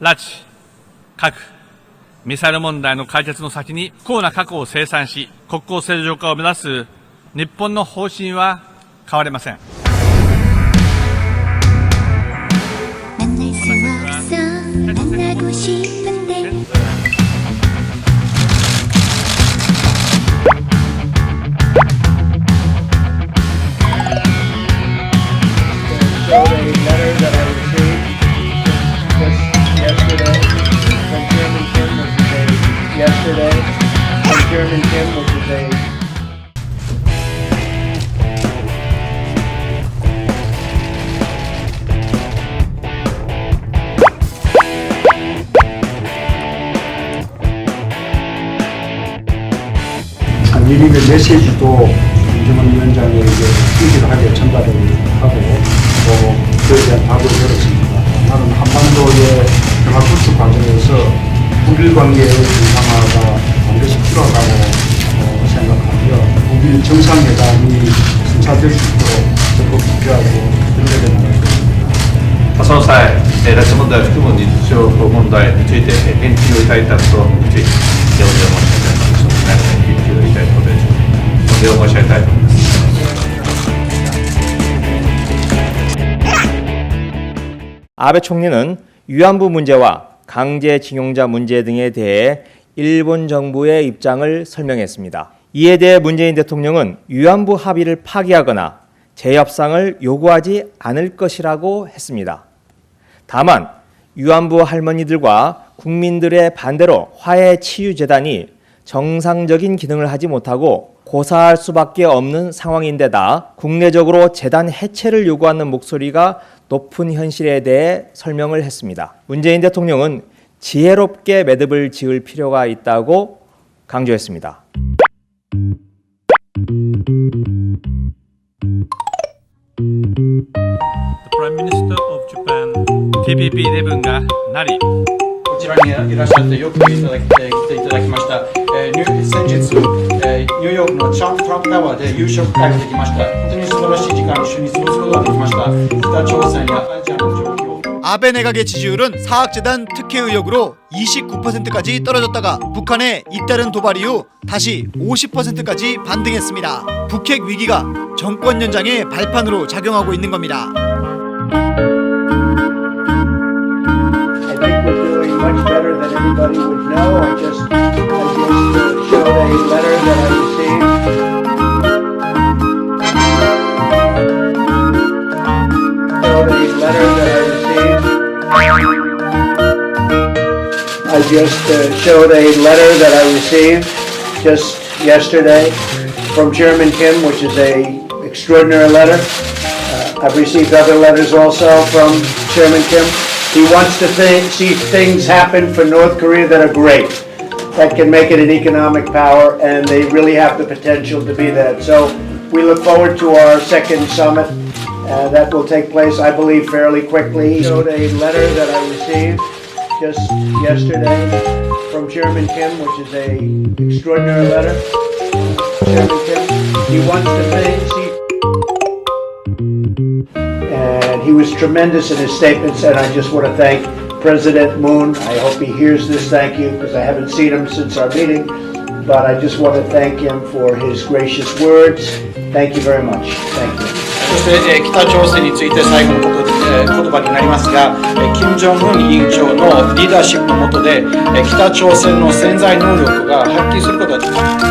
拉致、核、ミサイル問題の解決の先に不幸な過去を清算し、国交正常化を目指す日本の方針は変われません。Yesterday, from Chairman Kim, which is a 미리의 메시지도 김정은 위원장에게 유일하게 전달을 하고 또 그에 대한 답을 들었습니다. 나는 한반도의 평화 구축 과정에서 북일 관계의 정상화가 반드시 필요하다고 어, 생각하며 북일 정상회담이 성사될 수 있도록 적극 투표하고 노력해 나갈 것입니다. その際、えー拉致問題を含む日常問題についてえー返事をいただいたことについて、お礼を申し上げたいと思います。返事をいただいたことについて、お礼を申し上げたいと思います。 아베 총리는 위안부 문제와 강제징용자 문제 등에 대해 일본 정부의 입장을 설명했습니다. 이에 대해 문재인 대통령은 위안부 합의를 파기하거나 재협상을 요구하지 않을 것이라고 했습니다. 다만 위안부 할머니들과 국민들의 반대로 화해 치유 재단이 정상적인 기능을 하지 못하고 고사할 수밖에 없는 상황인데다 국내적으로 재단 해체를 요구하는 목소리가 높은 현실에 대해 설명을 했습니다. 문재인 대통령은 지혜롭게 매듭을 지을 필요가 있다고 강조했습니다. Jirani'ye ilaç hatta yok diye itirak maçta. New Senjutsu, New York no Trump Trump da var. Yusuf Kaybedeki maçta. Tünisura Shijikan, Shunisu olan maçta. Kita Çoğusen yapay canlı 아베 내각의 지지율은 사학재단 특혜 의혹으로 29%까지 떨어졌다가 북한의 잇따른 도발 이후 다시 50%까지 반등했습니다. 북핵 위기가 정권 연장의 발판으로 작용하고 있는 겁니다. Would know. I just, I just showed a letter that I received. Showed a letter that I received. I just uh, showed a letter that I received just yesterday from Chairman Kim, which is a extraordinary letter. Uh, I've received other letters also from Chairman Kim. He wants to see things happen for North Korea that are great, that can make it an economic power, and they really have the potential to be that. So we look forward to our second summit. uh, That will take place, I believe, fairly quickly. He Showed a letter that I received just yesterday from Chairman Kim, which is a extraordinary letter. Chairman Kim, he wants to see and he was tremendous in his statements, and I just want to thank President Moon. I hope he hears this thank you, because I haven't seen him since our meeting, but I just want to thank him for his gracious words. Thank you very much. Thank you. そして、えー北朝鮮について最後のことで、えー言葉になりますが、えー金正恩委員長のリーダーシップの下で、えー北朝鮮の潜在能力が発揮することができま